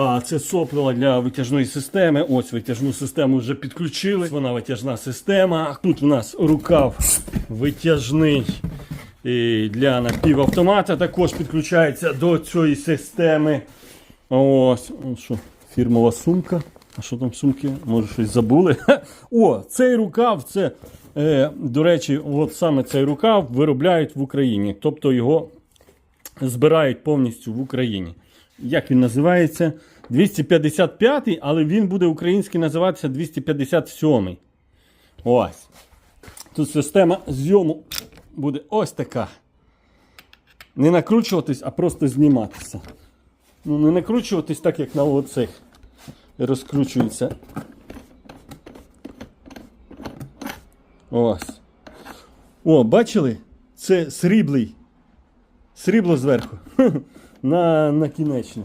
А це сопло для витяжної системи. Ось витяжну систему вже підключили. Вона витяжна система. Тут у нас рукав витяжний і для напівавтомата. Також підключається до цієї системи. Ось, ось що, фірмова сумка. А що там сумки? Може щось забули? О, цей рукав, це, е, до речі, от саме цей рукав виробляють в Україні. Тобто його збирають повністю в Україні. Як він називається? 255, але він буде український називатися 257. Ось. Тут система зйому буде ось така. Не накручуватись, а просто зніматися. Ну, не накручуватись так, як на оцих. Розкручується. Ось. О, бачили? Це сріблий. Срібло зверху. на, на кінечне.